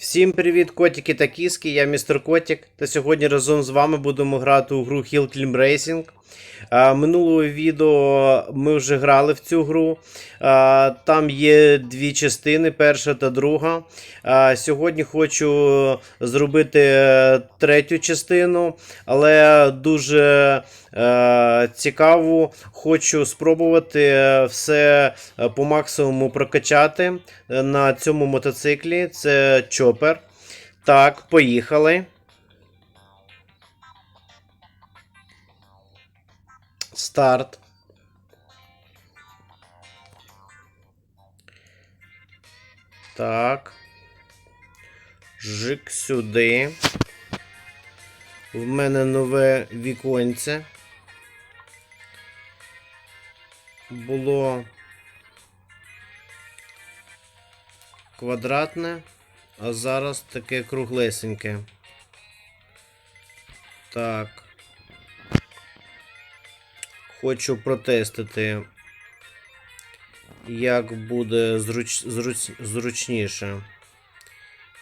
Всім привіт, котики та кіски, я містер Котик. Та сьогодні разом з вами будемо грати у гру Hill Climb Racing. Минулого відео ми вже грали в цю гру. Там є дві частини, перша та друга. Сьогодні хочу зробити е, третю частину, але дуже цікаву. Хочу спробувати е, все е, по максимуму прокачати е, на цьому мотоциклі. Це чопер. Так, поїхали. Старт. Так. Жик сюди. В мене нове віконце. Було квадратне, а зараз таке круглесеньке. Так. Хочу протестити, як буде зруч, зруч, зручніше.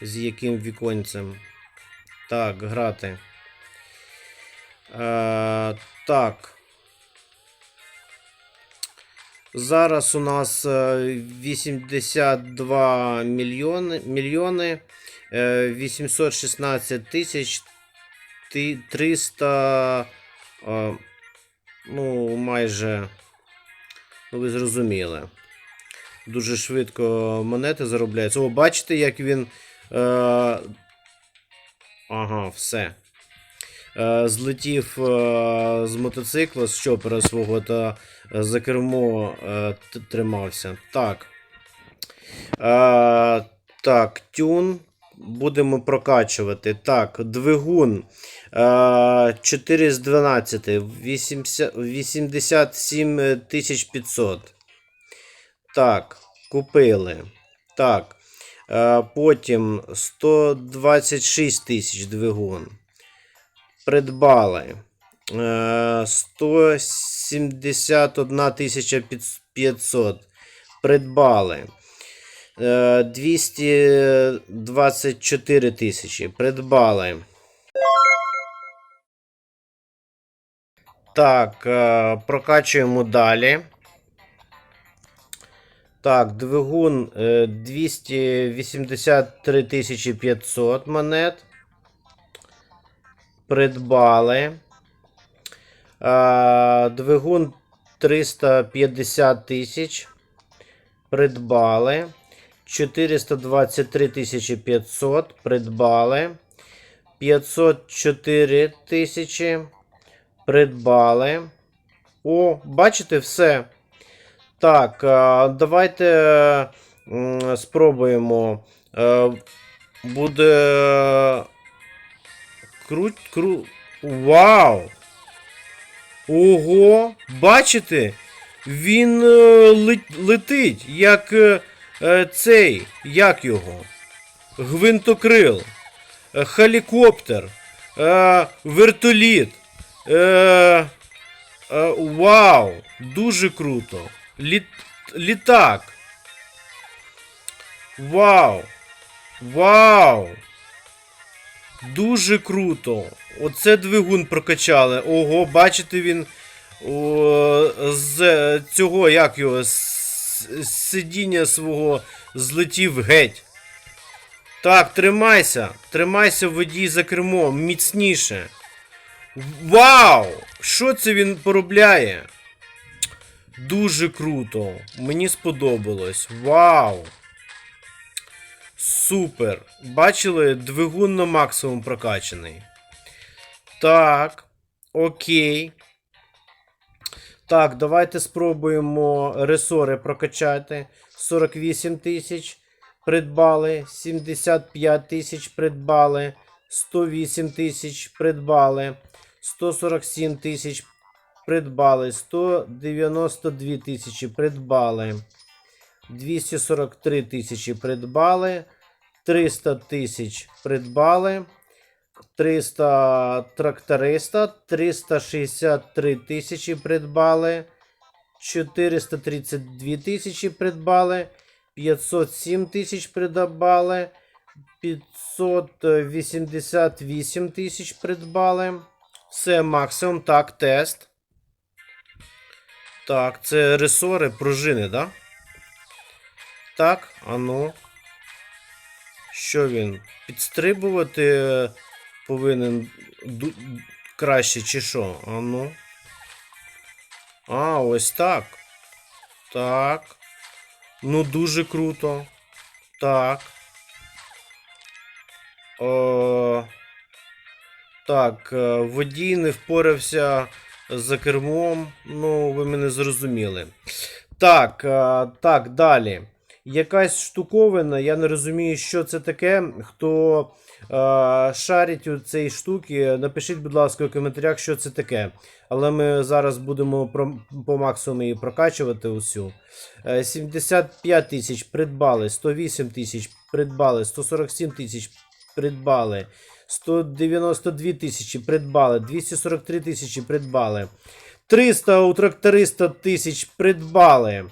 З яким віконцем. Так, грати. Е, так. Зараз у нас е, 82 мільйони, мільйони е, 816 тисяч 300 е, ну, майже, ну ви зрозуміли. Дуже швидко монети заробляються. О, бачите, як він. Е, ага, все. Е, злетів е, з мотоцикла, з чопера свого та е, за кермо тримався. Так. Так, тюн. Будемо прокачувати. Так, двигун. Е, 4 з 12. 87 500. Так, купили. Так. Потім 126 тисяч двигун. Придбали. Е, 171 500. Придбали. Е, 224 тисячі. Придбали. Так, е, прокачуємо далі. Так, двигун е, 283 500 монет. Придбали. Е, двигун 350 тисяч. Придбали. 423 500. Придбали. 504 тисячі. Придбали. О, бачите, все. Так, давайте спробуємо. Е, Буде. Круть, кру. Вау! Ого! Бачите? Він е, лет- летить, як е, е, цей, як його? Гвинтокрил, е, хелікоптер, е, вертоліт. Е, е, вау! Дуже круто. Літ, літак. Вау! Вау! Дуже круто. Оце двигун прокачали. Ого, бачите, він о, з цього, як його, з, з сидіння свого злетів геть. Так, тримайся. Тримайся водій за кермом. Міцніше. Вау! Що це він поробляє? Дуже круто. Мені сподобалось. Вау! Супер. Бачили, двигун на максимум прокачаний. Так. Окей. Так, давайте спробуємо ресори прокачати. 48 тисяч придбали. 75 тисяч придбали. 108 тисяч придбали. 147 тисяч придбали. 192 тисячі придбали. 243 тисячі придбали. 300 тисяч придбали. 300 тракториста, 363 тисячі придбали. 432 тисячі придбали. 507 тисяч придбали. 588 тисяч придбали. Все максимум. Так, тест. Так, це ресори, пружини, да? Так, а ну. Що він? Підстрибувати повинен краще, чи що? А ну. А, ось так. Так. Ну, дуже круто. Так. О, так, е, водій не впорався за кермом. Ну, ви мене зрозуміли. Так, е, так, далі. Якась штуковина, я не розумію, що це таке. Хто е, шарить у цій штуки, напишіть, будь ласка, у коментарях, що це таке. Але ми зараз будемо про, по максимуму її прокачувати усю. Е, 75 тисяч придбали, 108 тисяч придбали, 147 тисяч придбали, 192 тисячі придбали, 243 тисячі придбали, 300 у тракториста тисяч придбали.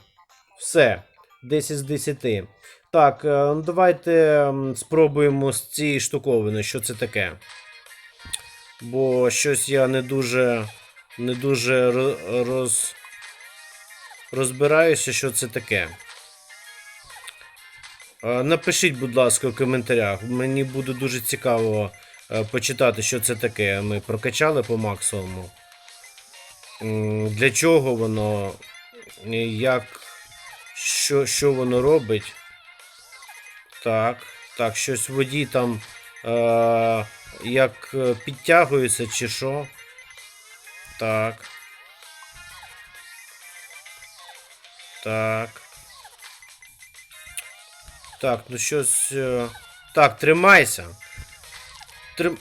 Все, 10 з 10. Так, е, ну давайте спробуємо з цієї штуковини, що це таке. Бо щось я не дуже, не дуже роз, розбираюся, що це таке. Е, Напишіть, будь ласка, в коментарях. Мені буде дуже цікаво е, почитати, що це таке. Ми прокачали по максимуму. Для чого воно? Як. Що, що воно робить? Так. Так, щось в воді там. Е, як е, підтягується, чи що? Так. Так. Так, ну щось. е, Так, тримайся. Трим...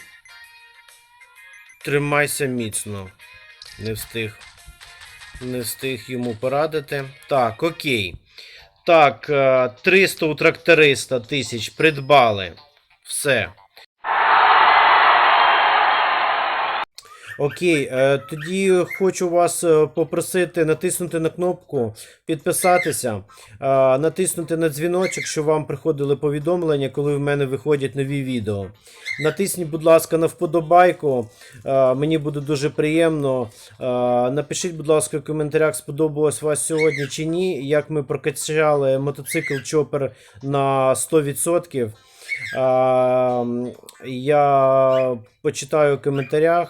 Тримайся міцно. Не встиг. Не встиг йому порадити. Так, окей. Так, е, 300 у тракториста тисяч придбали. Все. Окей, е, тоді хочу вас е, попросити натиснути на кнопку, підписатися, е, натиснути на дзвіночок, щоб вам приходили повідомлення, коли в мене виходять нові відео. Натисніть, будь ласка, на вподобайку. Мені буде дуже приємно. Напишіть, будь ласка, в коментарях, сподобалось вас сьогодні чи ні. Як ми прокачали мотоцикл Чопер на 100%. Е, Я почитаю в коментарях.